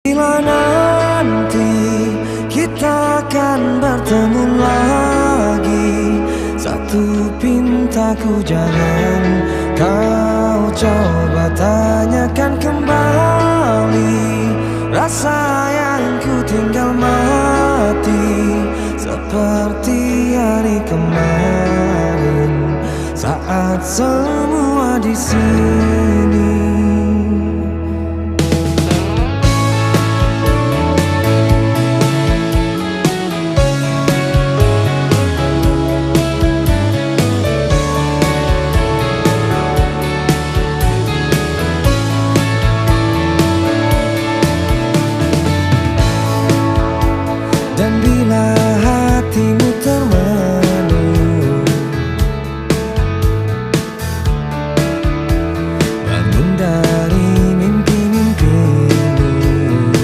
Bila nanti kita akan bertemu lagi Satu pintaku jangan kau coba tanyakan kembali Rasa yang ku tinggal mati Seperti hari kemarin Saat semua di sini.